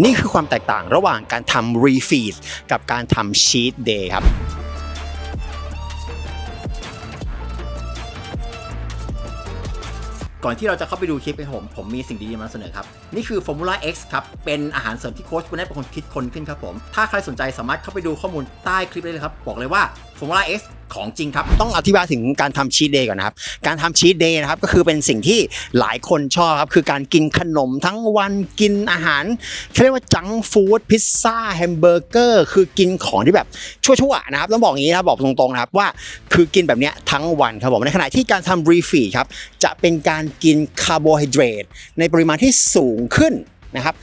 นี่คือความแตกต่างระหว่างการทำรีฟีดกับการทำชีตเดย์ครับก่อนที่เราจะเข้าไปดูคลิปนะครับผม ผมมีสิ่งดีๆมาเสนอครับ นี่คือ Formula X ครับ เป็นอาหารเสริมที่โค้ชคุณได้เป็นคนคิดคนขึ้นครับผม ถ้าใครสนใจสามารถเข้าไปดูข้อมูลใต้คลิปได้เลยครับ บอกเลยว่า Formula X ของจริงครับ ต้องอธิบายถึงการทำชีตเดย์ก่อนนะครับ การทำชีตเดย์นะครับก็คือเป็นสิ่งที่หลายคนชอบครับ คือการกินขนมทั้งวันกินอาหารเรียกว่าจังฟู้ดพิซซ่าแฮมเบอร์เกอร์คือกินของที่แบบชั่วๆนะครับต้องบอกอย่างนี้นะบอกตรงๆนะครับว่าคือกินแบบเนี้ยทั้งวันครับผมในขณะที่การทำรีฟีครับจะเป็นการกินคาร์โบไฮเดรตในปริมาณที่สูงขึ้น นะครับ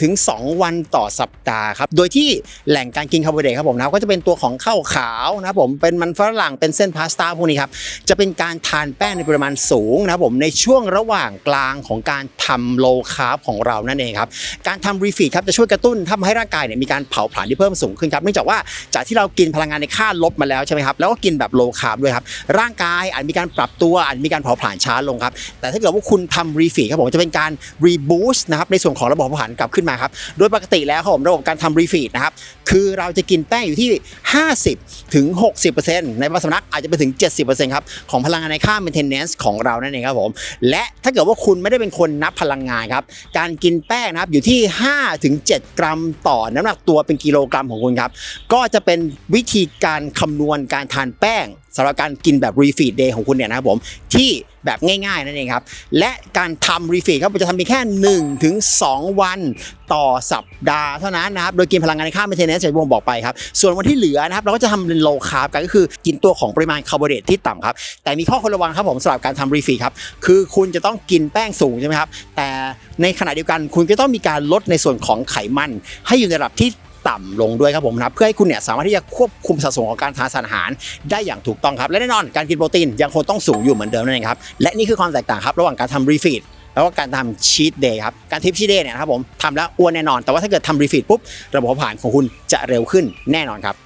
1-2 วันต่อสัปดาห์ครับโดยที่แหล่งการกินคาร์โบไฮเดรตครับผมนะก็จะเป็นตัวของข้าวขาวนะครับผมเป็นมันฝรั่งเป็นเส้นพาสต้าพวกนี้ครับจะเป็นการทานแป้งในปริมาณสูงนะครับผมในช่วงระหว่างกลางของการทำโลคาร์บของเรานั่นเองครับการทำรีฟีดครับจะช่วยกระตุ้นทำให้ร่างกายเนี่ยมีการเผาผลาญที่เพิ่มสูงขึ้นครับเนื่องจากว่าจากที่เรากินพลังงานในค่าลบมาแล้วใช่ไหมครับแล้วก็กินแบบโลคาร์บด้วยครับร่างกายอาจมีการปรับตัวอาจมีการเผาผลาญช้าลงครับแต่ถ้าเกิดว่าคุณทำรีฟีดครับผมจะเป็นการรีบูสต์นะครับในส่วนของระบบเผาผลาญกลับขึ้นมาครับ โดยปกติแล้วครับผมระบบการทำรีฟีดนะครับ คือเราจะกินแป้งอยู่ที่ 50ถึง60%ในบางสำนักอาจจะไปถึง 70%ครับ ของพลังงานในค่า maintenance ของเรานั่นเองครับผม และถ้าเกิดว่าคุณไม่ได้เป็นคนนับพลังงานครับ การกินแป้งนะครับอยู่ที่5ถึง7กรัมต่อน้ำหนักตัวเป็นกิโลกรัมของคุณครับ ก็จะเป็นวิธีการคำนวณการทานแป้ง สำหรับการกินแบบรีฟีดเดย์ของคุณเนี่ยนะครับผมที่แบบง่ายๆนั่นเองครับ และการทำรีฟีดครับจะทำเพียงแค่1ถึง2วันต่อสัปดาห์เท่านั้นนะครับ โดยกินพลังงานในค่า maintenance อย่างที่ผมบอกไปครับ ส่วนวันที่เหลือนะครับ เราก็จะทำเป็น low carb กันก็คือกินตัวของปริมาณคาร์โบไฮเดรตที่ต่ำครับ แต่มีข้อควรระวังครับผมสำหรับการทำรีฟีดครับ คือคุณจะต้องกินแป้งสูงใช่ไหมครับ แต่ในขณะเดียวกันคุณก็ต้องมีการลดในส่วนของไขมัน ให้อยู่ในระดับที่ ต่ำลงด้วยครับผมนะครับเพื่อให้คุณเนี่ยสามารถที่จะควบคุมสัดส่วนของการทานสารอาหารได้อย่างถูกต้องครับและแน่นอนการกินโปรตีนยังคงต้องสูงอยู่เหมือนเดิมนั่นเองครับและนี่คือความแตกต่างครับระหว่างการทำรีฟีดแล้วก็การทำชีตเดย์ครับ การทิปชีตเดย์เนี่ยครับผมทำแล้วอ้วนแน่นอน แต่ว่าถ้าเกิดทำรีฟีดปุ๊บ ระบบเผาผลานของคุณจะเร็วขึ้นแน่นอนครับ